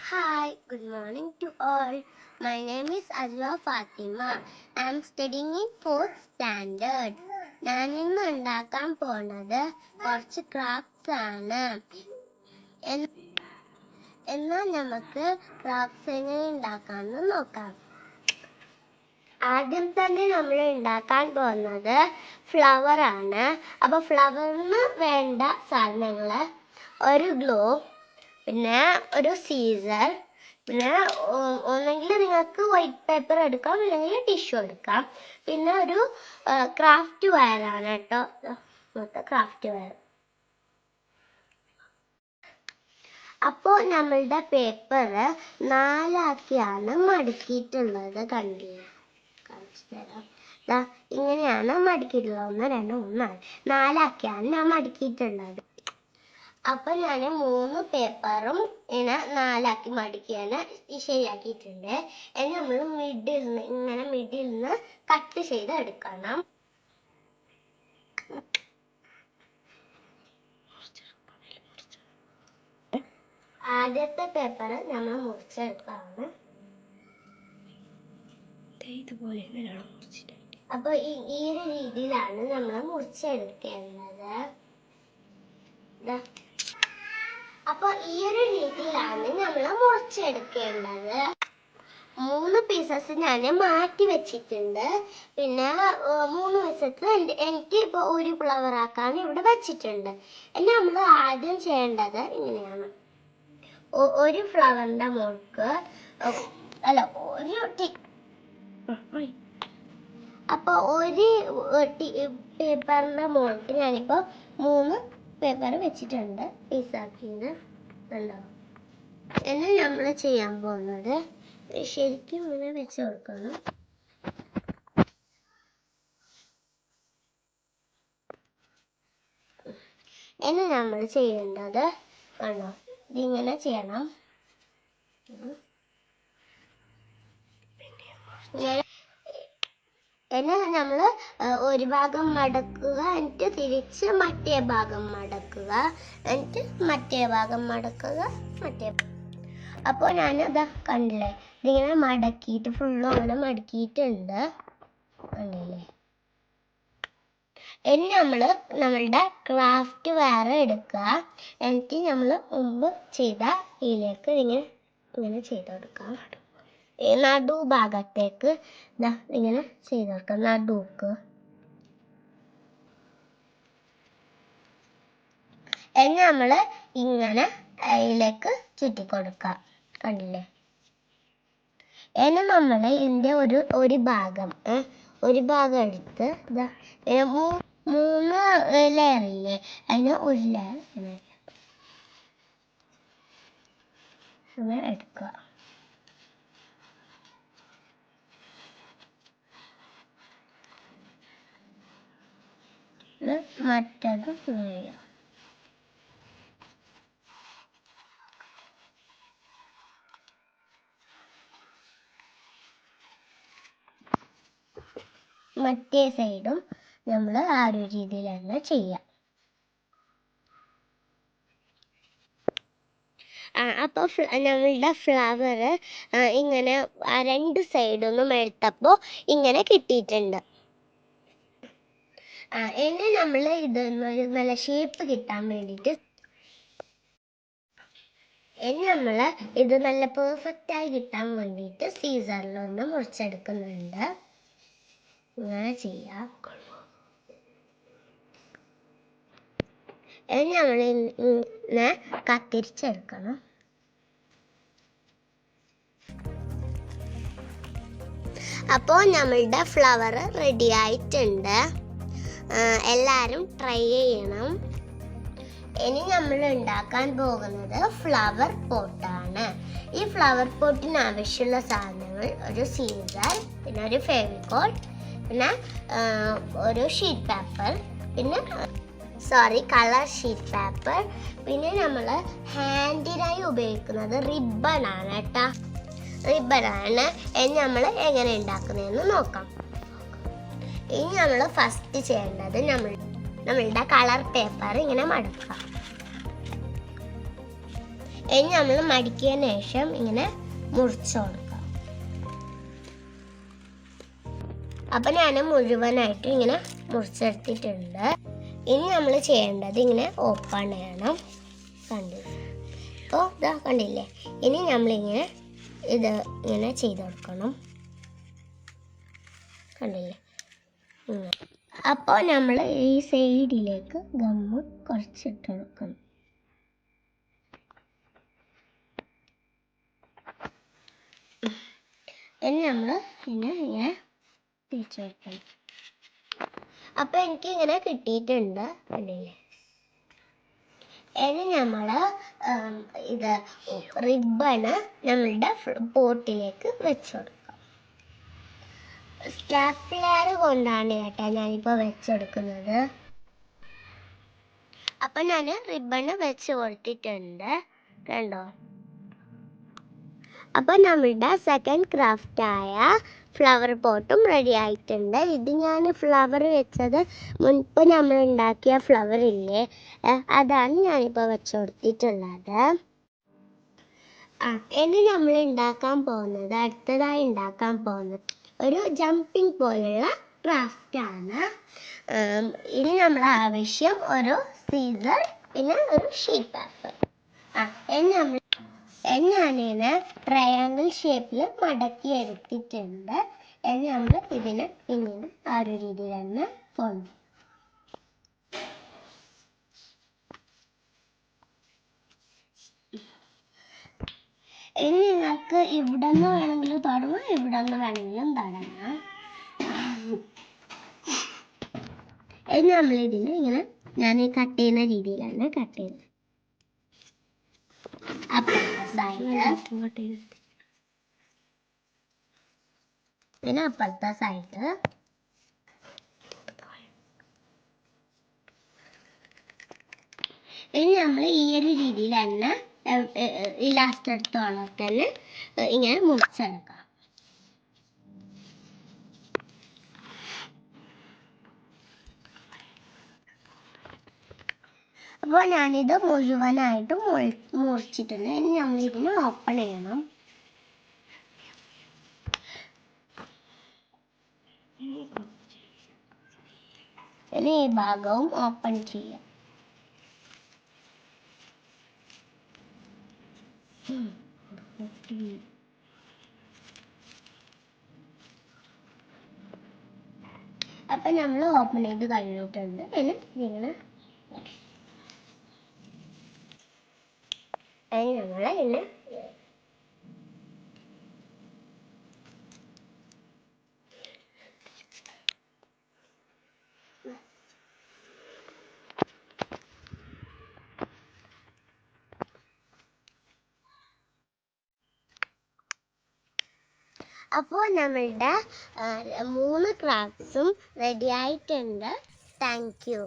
Hi, good morning to all. My name is Azwa Fatima. I am studying in fourth standard. ഞാൻ ഇന്ന് ഉണ്ടാക്കാൻ പോണത് കുറച്ച് crafts ആണ് എന്നാൽ നമുക്ക് ക്രാഫ്റ്റ്സ് എങ്ങനെ ഉണ്ടാക്കാമെന്ന് നോക്കാം ആദ്യം തന്നെ നമ്മൾ ഉണ്ടാക്കാൻ പോകുന്നത് ഫ്ലവർ ആണ് അപ്പൊ ഫ്ലവറിന് വേണ്ട സാധനങ്ങൾ ഒരു ഗ്ലോ പിന്നെ ഒരു സീസർ പിന്നെ ഒന്നെങ്കിൽ നിങ്ങൾക്ക് വൈറ്റ് പേപ്പർ എടുക്കാം അല്ലെങ്കിൽ ടിഷ്യൂ എടുക്കാം. പിന്നെ ഒരു ക്രാഫ്റ്റ് വയറാണ് കേട്ടോ മൊത്തം ക്രാഫ്റ്റ് വയർ അപ്പോൾ നമ്മളുടെ പേപ്പർ നാലാക്കിയാണ് മടക്കിയിട്ടുള്ളത് കണ്ടില്ലേ? കാണിച്ചു ദാ ഇങ്ങനെയാണ് മടക്കിയിട്ടുള്ളത്. ഒന്ന് രണ്ട് മൂന്ന് നാല്. നാലാക്കിയാണ് ഞാൻ മടക്കിയിട്ടുള്ളത്. അപ്പൊ ഞാൻ മൂന്ന് പേപ്പറും ഇങ്ങനെ നാലാക്കി മടക്കിയാണ് ഈ ശരിയാക്കിയിട്ടുണ്ട്. ഇനി നമ്മൾ മിഡിൽ നിന്ന് ഇങ്ങനെ മിഡിൽ നിന്ന് കട്ട് ചെയ്ത് എടുക്കണം. ആദ്യത്തെ പേപ്പർ നമ്മൾ മുറിച്ചെടുക്കാണ്. ഇതുപോലെ അപ്പൊ ഈ ഈ ഒരു രീതിയിലാണ് നമ്മൾ മുറിച്ചെടുക്കേണ്ടത്. ദാ. അപ്പൊ ഈ ഒരു രീതിയിലാണ് നമ്മൾ മുറിച്ചെടുക്കേണ്ടത്. മൂന്ന് പീസസ് ഞാൻ മാറ്റി വെച്ചിട്ടുണ്ട്. പിന്നെ മൂന്ന് പീസസ് എനിക്ക് ഇപ്പൊ ഒരു ഫ്ലവർ ആക്കാൻ ഇവിടെ വെച്ചിട്ടുണ്ട്. ഇനി നമ്മൾ ആദ്യം ചെയ്യേണ്ടത് ഇങ്ങനെയാണ്. ഒരു ഫ്ലവറിന്റെ മുൾക്ക് അല്ല ഒരു ടി- അപ്പൊ ഒരു പേപ്പറിന്റെ മുകളിൽ ഞാനിപ്പോ മൂന്ന് പേപ്പർ വെച്ചിട്ടുണ്ട്. പീസാക്കിയത് നല്ലോ ഇനി നമ്മൾ ചെയ്യാൻ പോകുന്നത് ശരിക്കും ഇങ്ങനെ വെച്ച് കൊടുക്കണം. ഇനി നമ്മൾ ചെയ്യേണ്ടത് കണ്ടോ ഇതിങ്ങനെ ചെയ്യണം. ഇങ്ങനെ ഇനി നമ്മൾ ഒരു ഭാഗം മടക്കുക എന്നിട്ട് തിരിച്ച് മറ്റേ ഭാഗം മടക്കുക എന്നിട്ട് മറ്റേ ഭാഗം മടക്കുക മറ്റേ അപ്പോൾ ഞാനതാ കണ്ടില്ലേ ഇതിങ്ങനെ മടക്കിയിട്ട് ഫുള്ളും അങ്ങനെ മടക്കിയിട്ടുണ്ട്. കണ്ടില്ലേ? ഇനി നമ്മൾ നമ്മളുടെ ക്രാഫ്റ്റ് വേറെ എടുക്കുക. എന്നിട്ട് നമ്മൾ മുമ്പ് ചെയ്ത ഇതിലേക്ക് ഇങ്ങനെ ഇങ്ങനെ ചെയ്ത് കൊടുക്കാം. ഈ നടു ഭാഗത്തേക്ക്. ദാ ഇങ്ങനെ ചെയ്ത് കൊടുക്കാം നടുക്ക്. ഇനി നമ്മൾ ഇങ്ങനെ അതിലേക്ക് ചുറ്റി കൊടുക്കാം കണ്ടില്ലേ? ഇനി നമ്മൾ ഇതിന്റെ ഒരു ഒരു ഭാഗം ഒരു ഭാഗം എടുത്ത് മൂന്ന് ലെയർ ഇല്ലേ? അതിന് ഒരു ലെയർ ഇങ്ങനെ എടുക്കുക മറ്റത് ചെയ്യാം മറ്റേ സൈഡും നമ്മൾ ആ ഒരു രീതിയിൽ തന്നെ ചെയ്യാം അപ്പോൾ നമ്മളുടെ ഫ്ലവർ ഇങ്ങനെ രണ്ട് സൈഡൊന്നും എടുത്തപ്പോൾ ഇങ്ങനെ കിട്ടിയിട്ടുണ്ട്. ഇനി നമ്മൾ ഇതൊന്നൊരു നല്ല ഷേപ്പ് കിട്ടാൻ വേണ്ടിയിട്ട് ഇനി നമ്മൾ ഇത് നല്ല പെർഫെക്റ്റ് ആയി കിട്ടാൻ വേണ്ടിയിട്ട് സീസറിലൊന്ന് മുറിച്ചെടുക്കുന്നുണ്ട്. ഇങ്ങനെ ചെയ്യാം. ഇനി നമ്മൾ ഇങ്ങനെ കത്തിരിച്ചെടുക്കണം. അപ്പോൾ നമ്മളുടെ ഫ്ലവർ റെഡി ആയിട്ടുണ്ട്. എല്ലാവരും ട്രൈ ചെയ്യണം. ഇനി നമ്മൾ ഉണ്ടാക്കാൻ പോകുന്നത് ഫ്ലവർ പോട്ടാണ് ഈ ഫ്ലവർ പോട്ടിന് ആവശ്യമുള്ള സാധനങ്ങൾ ഒരു സീസർ പിന്നെ ഒരു ഫെവിക്കോൾ പിന്നെ ഒരു ഷീറ്റ് പേപ്പർ പിന്നെ സോറി കളർ ഷീറ്റ് പേപ്പർ പിന്നെ നമ്മൾ ഹാൻഡിനായി ഉപയോഗിക്കുന്നത് റിബൺ ആണ് കേട്ടോ. റിബൺ ആണ്. നമ്മൾ എങ്ങനെ ഉണ്ടാക്കുന്നതെന്ന് നോക്കാം. ഇനി നമ്മൾ ഫസ്റ്റ് ചെയ്യേണ്ടത് നമ്മൾ നമ്മളുടെ കളർ പേപ്പർ ഇങ്ങനെ മടക്കുക. ഇനി നമ്മൾ മടിക്കിയതിന് ശേഷം ഇങ്ങനെ മുറിച്ചു കൊടുക്കാം അപ്പൊ ഞാൻ മുഴുവനായിട്ട് ഇങ്ങനെ മുറിച്ചെടുത്തിട്ടുണ്ട്. ഇനി നമ്മൾ ചെയ്യേണ്ടത് ഇങ്ങനെ ഓപ്പൺ ചെയ്യണം. കണ്ടു അപ്പോൾ ഇതാ കണ്ടില്ലേ? ഇനി നമ്മളിങ്ങനെ ഇത് ഇങ്ങനെ ചെയ്ത് കൊടുക്കണം. കണ്ടില്ലേ? അപ്പോൾ നമ്മൾ ഈ സൈഡിലേക്ക് ഗമ്മ് കുറച്ചിട്ട് കൊടുക്കണം ഇനി നമ്മൾ പിന്നെ ഇങ്ങനെ തിരിച്ചു വെക്കണം. അപ്പോൾ എനിക്ക് ഇങ്ങനെ കിട്ടിയിട്ടുണ്ട്. കണ്ടില്ലേ ഇനി നമ്മൾ ഇത് റിബണ് നമ്മളുടെ പോട്ടിലേക്ക് വെച്ച് സ്റ്റാപ്ലെയർ കൊണ്ടാണ് കേട്ടോ ഞാനിപ്പോൾ വെച്ചെടുക്കുന്നത്. അപ്പം ഞാൻ റിബണ് വെച്ച് കൊടുത്തിട്ടുണ്ട്. കണ്ടോ? അപ്പം നമ്മുടെ സെക്കൻഡ് ക്രാഫ്റ്റായ ഫ്ലവർ പോട്ടും റെഡി ആയിട്ടുണ്ട്. ഇത് ഞാൻ ഫ്ലവർ വെച്ചത് മുൻപ് നമ്മൾ ഉണ്ടാക്കിയ ഫ്ലവർ ഇല്ലേ? അതാണ് ഞാനിപ്പോൾ വെച്ച് കൊടുത്തിട്ടുള്ളത്. ആ ഇനി നമ്മൾ ഉണ്ടാക്കാൻ പോകുന്നത് അടുത്തതായി ഉണ്ടാക്കാൻ പോകുന്നത് ഒരു ജമ്പിങ് പോലുള്ള ക്രാഫ്റ്റാണ് ഇനി നമ്മൾ ആവശ്യം ഒരു സീസർ പിന്നെ ഒരു ഷീറ്റ് പേപ്പർ ആ ഇനി നമ്മൾ ട്രയാങ്കിൾ ഷേപ്പിൽ മടക്കി എടുത്തിട്ടുണ്ട്. ഇനി നമ്മൾ ഇതിനെ പിന്നീട് ആ ഒരു രീതിയിൽ തന്നെ പോകുന്നു ഇനി നിങ്ങൾക്ക് ഇവിടെ നിന്ന് വേണമെങ്കിലും തുടങ്ങാം ഇവിടെ നിന്ന് വേണമെങ്കിലും തുടങ്ങാം ഇനി നമ്മൾ ഇതിന് ഇങ്ങനെ ഞാൻ കട്ട് ചെയ്യുന്ന രീതിയിലാണ് കട്ട് ചെയ്യുന്നത്. പിന്നെ അപ്പുറത്തെ സൈഡ് ഇനി നമ്മൾ ഈ ഒരു രീതിയിൽ തന്നെ ഈ ലാസ്റ്റ് എടുത്തോളം തന്നെ എ, ഇങ്ങനെ മുറിച്ചെടുക്കാം. അപ്പോൾ ഞാനിത് മുഴുവനായിട്ട് മുറി- മുറിച്ചിട്ടുണ്ട്. ഇനി നമ്മൾ ഇതിനെ ഓപ്പൺ ചെയ്യണം. ഇനി ഈ ഭാഗവും ഓപ്പൺ ചെയ്യാം. അപ്പൊ നമ്മൾ ഓപ്പൺ ചെയ്ത് കഴിഞ്ഞിട്ടുണ്ട്. ഇനി ഇങ്ങനെ ഇനി നമ്മളെ ഇങ്ങനെ അപ്പോൾ നമ്മളുടെ മൂന്ന് ക്രാഫ്റ്റ്സും റെഡി ആയിട്ടുണ്ട്. Thank you